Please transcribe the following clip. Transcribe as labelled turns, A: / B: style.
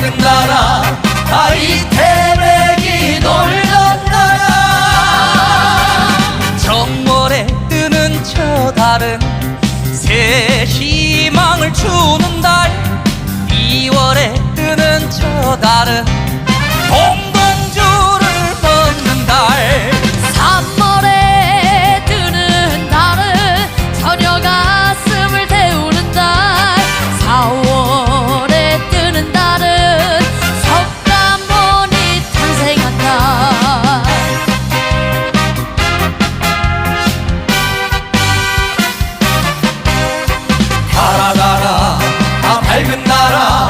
A: 있는 나라 다 이태백이 놀던 나라. 정월에 뜨는 저 달은 새시 살아